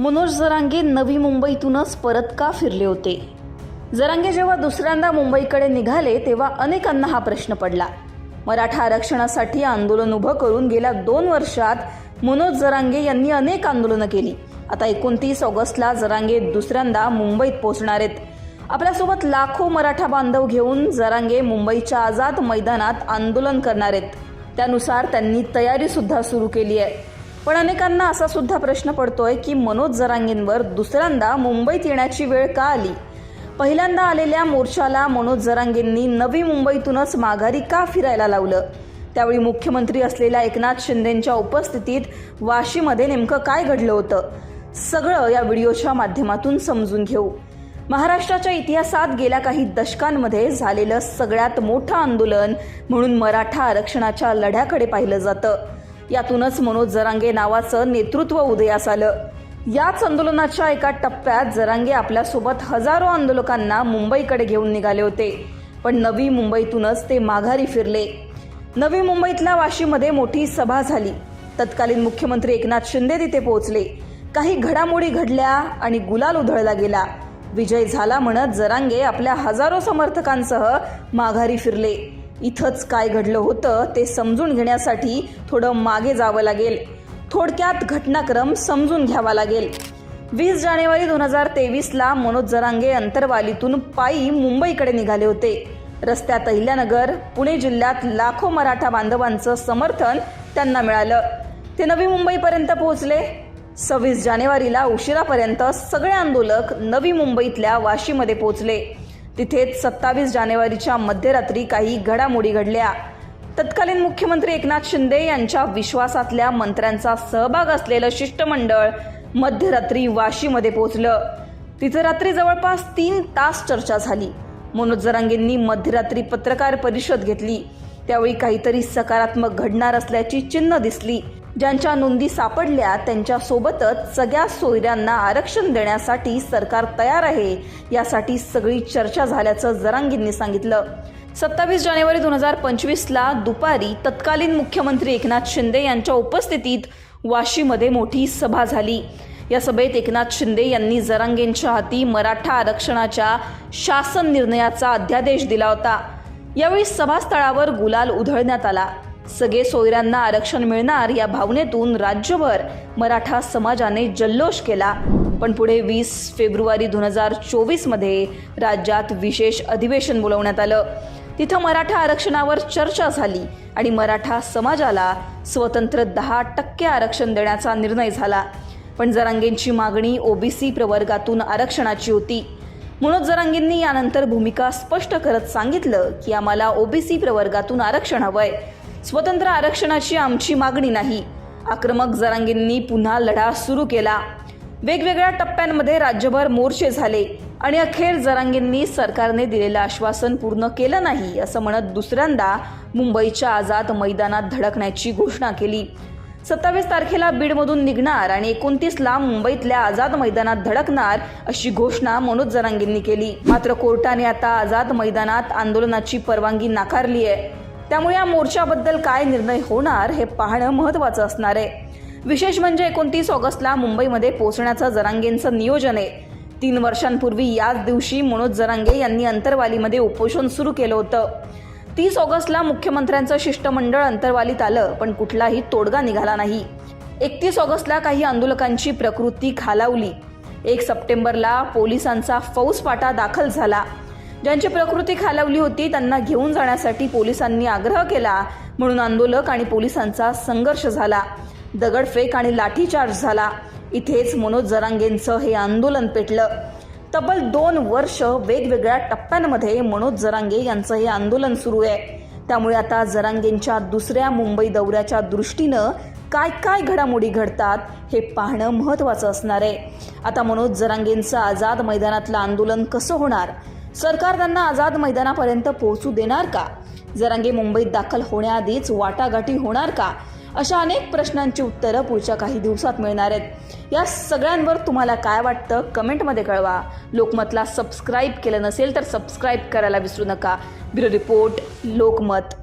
मनोज जरांगे नवी मुंबईतूनच परत का फिरले होते? जरांगे जेव्हा दुसऱ्यांदा मुंबईकडे निघाले तेव्हा अनेकांना हा प्रश्न पडला. मराठा आरक्षणासाठी आंदोलन उभं करून गेल्या दोन वर्षात मनोज जरांगे यांनी अनेक आंदोलनं केली. आता एकोणतीस ऑगस्टला जरांगे दुसऱ्यांदा मुंबईत पोहोचणार आहेत. आपल्यासोबत लाखो मराठा बांधव घेऊन जरांगे मुंबईच्या आझाद मैदानात आंदोलन करणार आहेत. त्यानुसार त्यांनी तयारी सुद्धा सुरू केली आहे. पण अनेकांना असा सुद्धा प्रश्न पडतोय की मनोज जरांगेंवर दुसऱ्यांदा मुंबईत येण्याची वेळ का आली? पहिल्यांदा आलेल्या मोर्चाला मनोज जरांगेंनी नवी मुंबईतूनच माघारी का फिरायला लावलं? त्यावेळी मुख्यमंत्री असलेल्या एकनाथ शिंदेंच्या उपस्थितीत वाशीमध्ये नेमकं काय घडलं होतं? सगळं या व्हिडिओच्या माध्यमातून समजून घेऊ. महाराष्ट्राच्या इतिहासात गेल्या काही दशकांमध्ये झालेलं सगळ्यात मोठं आंदोलन म्हणून मराठा आरक्षणाच्या लढ्याकडे पाहिलं जातं. यातूनच मनोज जरांगे नावाचं नेतृत्व उदयास आलं. याच आंदोलनाच्या एका टप्प्यात जरांगे आपल्यासोबत हजारो आंदोलकांना मुंबईकडे घेऊन निघाले होते. पण नवी मुंबईतूनच ते माघारी फिरले. नवी मुंबईतल्या वाशीमध्ये मोठी सभा झाली. तत्कालीन मुख्यमंत्री एकनाथ शिंदे तिथे पोहोचले. काही घडामोडी घडल्या आणि गुलाल उधळला गेला. विजय झाला म्हणत जरांगे आपल्या हजारो समर्थकांसह माघारी फिरले. इथंच काय घडलं होतं ते समजून घेण्यासाठी थोडं मागे जावं लागेल. थोडक्यात घटनाक्रम समजून घ्यावा लागेल. वीस जानेवारी दोन हजार तेवीसला मनोज जरांगे अंतरवालीतून पायी मुंबईकडे निघाले होते. रस्त्यात अहिल्यानगर पुणे जिल्ह्यात लाखो मराठा बांधवांचं समर्थन त्यांना मिळालं. ते नवी मुंबईपर्यंत पोहोचले. सव्वीस जानेवारीला उशिरापर्यंत सगळे आंदोलक नवी मुंबईतल्या वाशीमध्ये पोहोचले. तिथेच सत्तावीस जानेवारीच्या मध्यरात्री काही घडामोडी घडल्या. तत्कालीन मुख्यमंत्री एकनाथ शिंदे यांच्या विश्वासातल्या मंत्र्यांचा सहभाग असलेलं शिष्टमंडळ मध्यरात्री वाशीमध्ये पोहोचलं. तिथं रात्री जवळपास तीन तास चर्चा झाली. मनोज जरांगेंनी मध्यरात्री पत्रकार परिषद घेतली. त्यावेळी काहीतरी सकारात्मक घडणार असल्याची चिन्ह दिसली. ज्यांच्या नोंदी सापडल्या त्यांच्यासोबतच सगळ्या सोयऱ्यांना आरक्षण देण्यासाठी सरकार तयार आहे यासाठी सगळी चर्चा झाल्याचं जरांगींनी सांगितलं. सत्तावीस जानेवारी दोन हजार पंचवीसला दुपारी तत्कालीन मुख्यमंत्री एकनाथ शिंदे यांच्या उपस्थितीत वाशीमध्ये मोठी सभा झाली. या सभेत एकनाथ शिंदे यांनी जरांगेंच्या हाती मराठा आरक्षणाच्या शासन निर्णयाचा अध्यादेश दिला होता. यावेळी सभास्थळावर गुलाल उधळण्यात आला. सगळे सोयऱ्यांना आरक्षण मिळणार या भावनेतून राज्यभर मराठा समाजाने जल्लोष केला. पण पुढे वीस फेब्रुवारी दोन हजार चोवीसमध्ये राज्यात विशेष अधिवेशन बोलवण्यात आलं. तिथं मराठा आरक्षणावर चर्चा झाली आणि मराठा समाजाला स्वतंत्र दहा टक्के आरक्षण देण्याचा निर्णय झाला. पण जरांगेंची मागणी ओबीसी प्रवर्गातून आरक्षणाची होती. म्हणून जरांगेंनी यानंतर भूमिका स्पष्ट करत सांगितलं की आम्हाला ओबीसी प्रवर्गातून आरक्षण हवंय. स्वतंत्र आरक्षणाची आमची मागणी नाही. आक्रमक जरांगेंनी पुन्हा लढा सुरू केला. वेगवेगळ्या टप्प्यांमध्ये राज्यभर मोर्चे झाले आणि अखेर जरांगेंनी सरकारने दिलेलं आश्वासन पूर्ण केलं नाही असं म्हणत दुसऱ्यांदा मुंबईच्या आझाद मैदानात धडकण्याची घोषणा केली. सत्तावीस तारखेला बीडमधून निघणार आणि एकोणतीसला मुंबईतल्या आझाद मैदानात धडकणार अशी घोषणा मनोज जरांगेंनी केली. मात्र कोर्टाने आता आझाद मैदानात आंदोलनाची परवानगी नाकारली आहे त्यामुळे या मोर्चाबद्दल काय निर्णय होणार हे पाहणं महत्त्वाचं असणार आहे. विशेष म्हणजे एकोणतीस ऑगस्टला मुंबईमध्ये पोहोचण्याचं जरांगेंचं नियोजन आहे. तीन वर्षांपूर्वी याच दिवशी मनोज जरांगे यांनी अंतरवालीमध्ये उपोषण सुरू केलं होतं. तीस ऑगस्टला मुख्यमंत्र्यांचं शिष्टमंडळ अंतरवालीत आलं पण कुठलाही तोडगा निघाला नाही. एकतीस ऑगस्टला काही आंदोलकांची प्रकृती खालावली. एक सप्टेंबरला पोलिसांचा फौजपाटा दाखल झाला. ज्यांची प्रकृती खालावली होती त्यांना घेऊन जाण्यासाठी पोलिसांनी आग्रह केला. म्हणून आंदोलक आणि पोलिसांचा संघर्ष झाला. दगडफेक आणि लाठीचार्ज झाला. इथेच मनोज जरांगेंचं हे आंदोलन पेटलं. तब्बल दोन वर्ष वेगवेगळ्या टप्प्यांमध्ये मनोज जरांगे यांचं हे आंदोलन सुरू आहे. त्यामुळे आता जरांगेंच्या दुसऱ्या मुंबई दौऱ्याच्या दृष्टीनं काय काय घडामोडी घडतात हे पाहणं महत्त्वाचं असणार आहे. आता मनोज जरांगेंचं आझाद मैदानातलं आंदोलन कसं होणार? सरकार त्यांना आझाद मैदानापर्यंत पोहोचू देणार का? जरांगे मुंबईत दाखल होण्याआधीच वाटाघाटी होणार का? अशा अनेक प्रश्नांची उत्तरं पुढच्या काही दिवसात मिळणार आहेत. या सगळ्यांवर तुम्हाला काय वाटतं? कमेंटमध्ये कळवा. लोकमतला सबस्क्राईब केलं नसेल तर सबस्क्राईब करायला विसरू नका. Bureau report Lokmat.